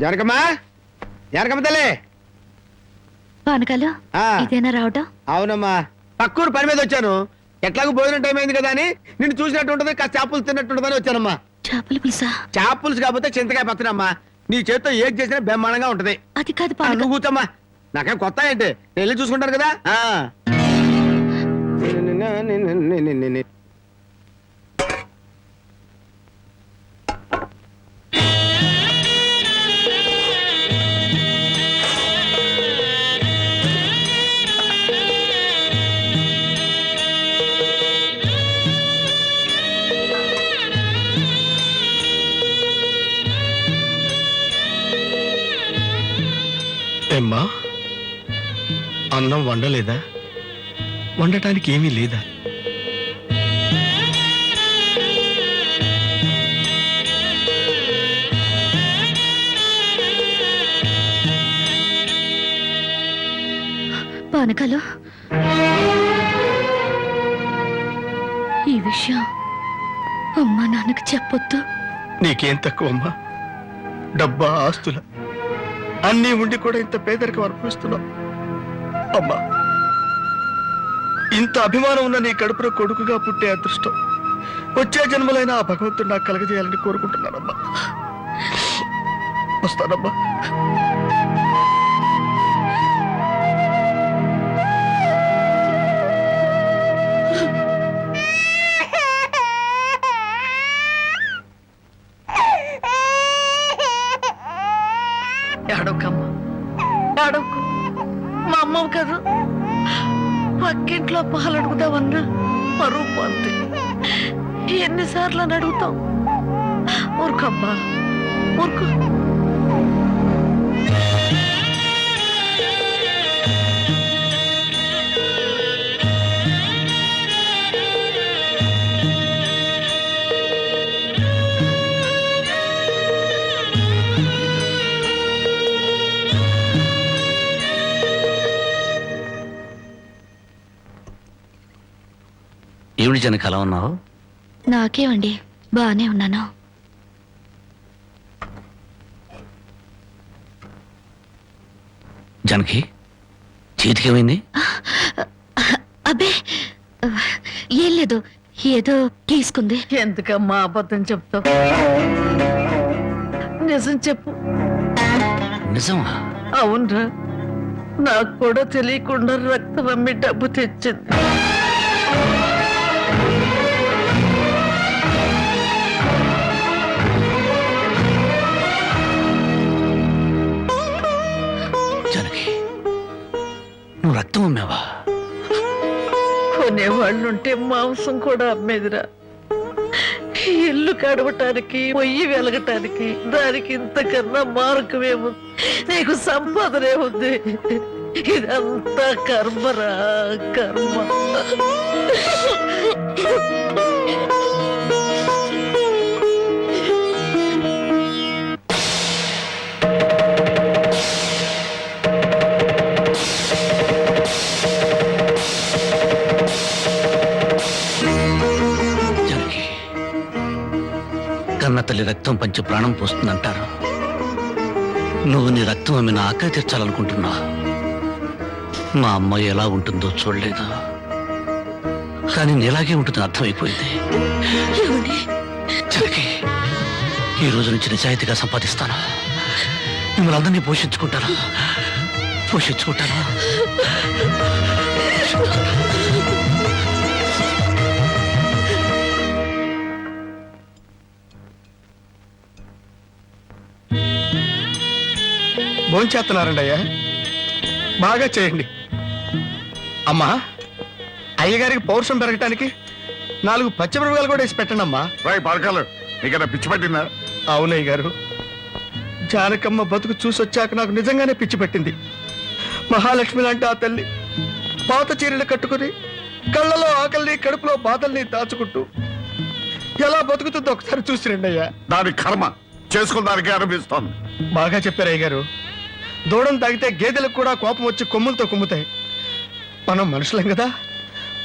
జనకమ్మా? జనకమ్మ తల్లి. పానకాలు ఆ. ఇదేనా రావటం? అవునమ్మా. పక్కూరు పని మీద వచ్చాను. ఎట్లాగో భోజనం టైం అయింది కదా అని నిన్ను చూసినట్టు ఉంటుంది కాస్త చేపలు తిన్నట్టు ఉంటుందని వచ్చానమ్మా. చేపల పులుసా? చేపలుసు కాకపోతే చింతకాయ పచ్చనమ్మా నీ చేత్తో ఏది చేసినా బ్రహ్మాండంగా ఉంటది. అది కాదు ఆ, పానకం నువ్వు కూర్చోమ్మా. నాకేం కొత్త ఏంటి? నేను వెళ్ళి చూసుకుంటాను కదా. ఆ. అన్నం వండలేదా? వండటానికి ఏమీ లేదా? పానకాలు? ఈ విషయం అమ్మా నాన్నకు చెప్పొద్దు. నీకేం తక్కువ అమ్మా? డబ్బా ఆస్తుల. అన్నీ ఉండి కూడా ఇంత పేదరికం అనుభవిస్తున్నావు. అమ్మా. ఇంత అభిమానం ఉన్న నీ కడుపులో కొడుకుగా పుట్టే అదృష్టం. వచ్చే జన్మలైన ఆ భగవంతుడు నాకు కలగజేయాలని కోరుకుంటున్నానమ్మా. వస్తానమ్మా. పరువు అంతే ఎన్నిసార్లు అని అడుగుతాం ఊరుకమ్మా ఊరుకో ఏమిటి జనక అలా ఉన్నావు? నాకేమండి బానే ఉన్నాను. జనకి చేతికేమైంది? అబ్బే ఏం లేదు ఏదో గీసుకుంది ఎందుకమ్మా అబద్ధం చెప్తావు? నిజం చెప్పు. నిజమా? అవునరా నాకు కూడా తెలియకుండా రక్తం అమ్మి డబ్బు తెచ్చింది. రక్తం అమ్మేవా? కొనేవాళ్ళుంటే మాంసం కూడా అమ్మేదిరా. ఇల్లు కడవటానికి పొయ్యి వెలగటానికి దానికి ఇంతకన్నా మార్గమేము? నీకు సంపాదనే ఉంది. ఇదంతా కర్మరా కర్మ. రక్తం పంచి ప్రాణం పోస్తుందంటారు? నువ్వు నీ రక్తం అమ్మి నా ఆకలి తీర్చాలనుకుంటున్నా. మా అమ్మ ఎలా ఉంటుందో చూడలేదు? కానీ నీలాగే ఉంటుందని అర్థమైపోయింది. ఈ రోజు నుంచి నిజాయితీగా సంపాదిస్తాను. మిమ్మల్ని అందరినీ పోషించుకుంటాను. పోషించుకుంటాను. భోంచేస్తున్నారండి అయ్యా. బాగా చేయండి. అమ్మా అయ్యగారికి పౌరుషం పెరగటానికి నాలుగు పచ్చిమిరపకాయలు కూడా వేసి పెట్టండి అమ్మా. రాయ్ పడకాలు నీకన్నా పిచ్చి పట్టిందా? అవునయ్య గారు జానకమ్మ బతుకు చూసొచ్చాక నాకు నిజంగానే పిచ్చి పట్టింది. మహాలక్ష్మి లాంటి ఆ తల్లి పాత చీరలు కట్టుకుని కళ్ళలో ఆకలిని కడుపులో బాధల్ని దాచుకుంటూ ఎలా బతుకుతుందో ఒకసారి చూసి రండి అయ్యా. దాని కర్మ చేసుకున్న దానికి అనిపిస్తోంది బాగా చెప్పారు అయ్య గారు దూడం తాగితే గేదెలకు కూడా కోపం వచ్చి కొమ్ములతో కుమ్ముతాయి. మనం మనుషులం కదా.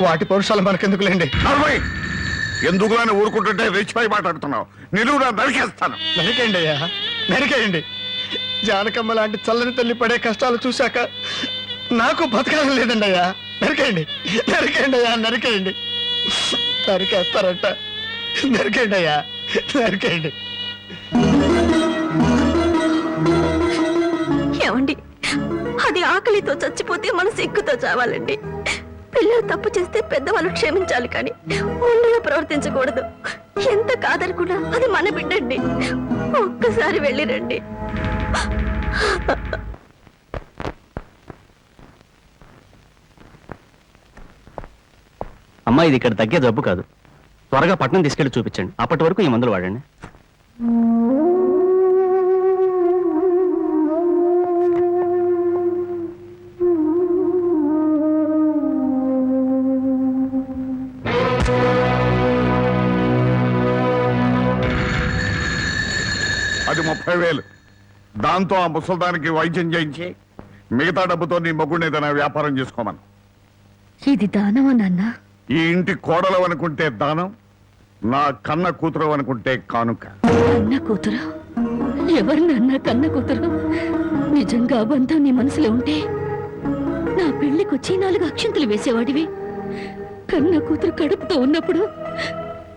వాటి పౌరుషాలు మనకెందుకులేండి! ఎందుకు అని ఊరుకుంటుంటే రెచ్చిపోయి మాట్లాడుతున్నావు? నిలువురా నరికేస్తాను. నరికేయండి అయ్యా నరికేయండి. జానకమ్మ లాంటి చల్లని తల్లి పడే కష్టాలు చూశాక నాకు బతకాలం లేదండి అయ్యా. నరికేయండి నరికేయండి అయ్యా నరికేయండి. నరికేస్తారంట. నరికేయండి అయ్యా నరికేయండి. ఏమండి అది ఆకలితో చచ్చిపోతే మన సిగ్గుతో చావాలండి. పిల్లలు తప్పు చేస్తే పెద్దవాళ్ళు క్షమించాలి కానీ ముందుగా ప్రవర్తించకూడదు. ఎంత కాదనుకున్నా అది మన బిడ్డండి. ఒక్కసారి వెళ్ళిరండి అమ్మా ఇది ఇక్కడ తగ్గే జబ్బు కాదు. త్వరగా పట్నం తీసుకెళ్ళి చూపించండి. అప్పటి వరకు ఈ మందులు వాడండి. అది ముప్పై వేలు. దాంతో ఆ ముసల్దానికి వైద్యం చేయించి మిగతా డబ్బుతో నీ మొగ్గుని ఏదైనా వ్యాపారం చేసుకోమను. ఇది దానమా నాన్న? ఈ ఇంటి కోడలు అనుకుంటే దానం నా కన్న కూతురు అనుకుంటే కానుక. కన్న కూతురు? ఎవరు నాన్న కన్న కూతురు? నిజంగా ఆ బంధం నీ మనసులో ఉంటే నా పెళ్ళికొచ్చి నాలుగు అక్షంతలు వేసేవాడివి. కన్న కూతురు కడుపుతో ఉన్నప్పుడు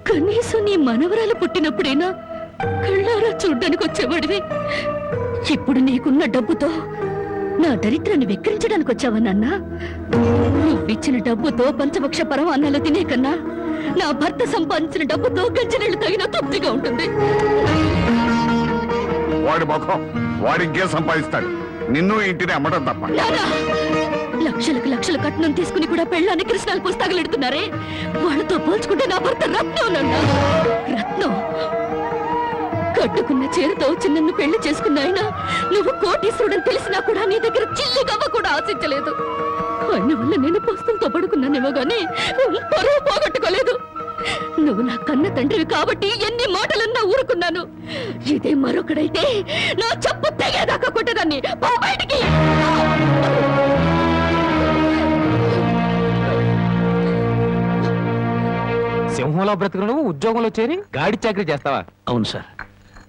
కనీసం నీ మనవరాలు పుట్టినప్పుడైనా కళ్ళారా చూడ్డానికి వచ్చేవాడివి. ఇప్పుడు నీకున్న డబ్బుతో నా దరిద్రాన్ని వెక్కిరించడానికి వచ్చావా నాన్న? నువ్విచ్చిన డబ్బుతో పంచభక్ష పరమాన్నాలు తినే కన్నా నా భర్త సంపాదించిన డబ్బుతో గంజనీళ్ళు తగిన తృప్తిగా ఉంటుంది. వాడి ముఖం వాడి ఇంకే సంపాదిస్తాడు. నిన్ను ఇంటిని అమ్మడం తప్ప! లక్షలకు లక్షల కట్నం తీసుకుని కూడా పెళ్ళాన్ని కృష్ణాలు పుస్తకాలు వాళ్ళతో పోల్చుకుంటే నా భర్త రత్నం రత్నం? కట్టుకున్న చీరతో వచ్చి నన్ను పెళ్ళి చేసుకున్న ఆయన నువ్వు కోటీశ్వరుడని తెలిసినా కూడా నీ దగ్గర చిల్లి గవ్వ కూడా ఆశించలేదు. ఆయన వల్ల నేను పుస్తకంతో పడుకున్నానేమో గానీ పరువు పోగొట్టుకోలేదు. నువ్వు నా కన్న తండ్రివి కాబట్టి ఎన్ని మాటలన్నా ఊరుకున్నాను. ఇదే మరొకడైతే నా చెప్పు తెగేదాకా కొట్టేదాన్ని. పో బయటికి! సింహంలో బ్రతుకు నువ్వు ఉద్యోగంలో చేరి గాడి చాకరీ చేస్తావా? అవును సార్.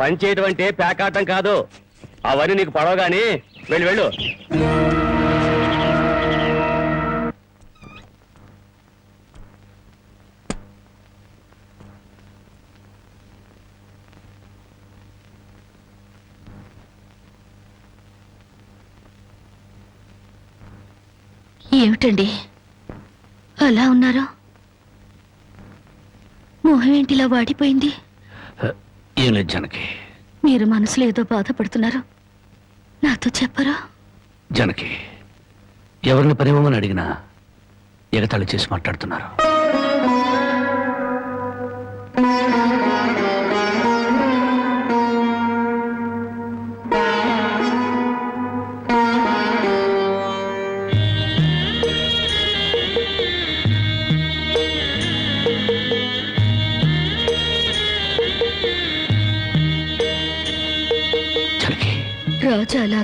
పని అంటే పేకాటం కాదు. అవన్నీ నీకు పడవగాని వెళ్ళు వెళ్ళు. ఏమిటండి? అలా ఉన్నారు? మొహం ఏంటిలా వాడిపోయింది? ఏం లేదు జనకి. మీరు మనసులో ఏదో బాధపడుతున్నారు. నాతో చెప్పరా? జనకి ఎవరిని పని ఇవ్వమని అడిగినా ఎగతాళి చేసి మాట్లాడుతున్నారు.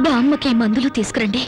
బామ్మకి మందులు తీసుకురండి.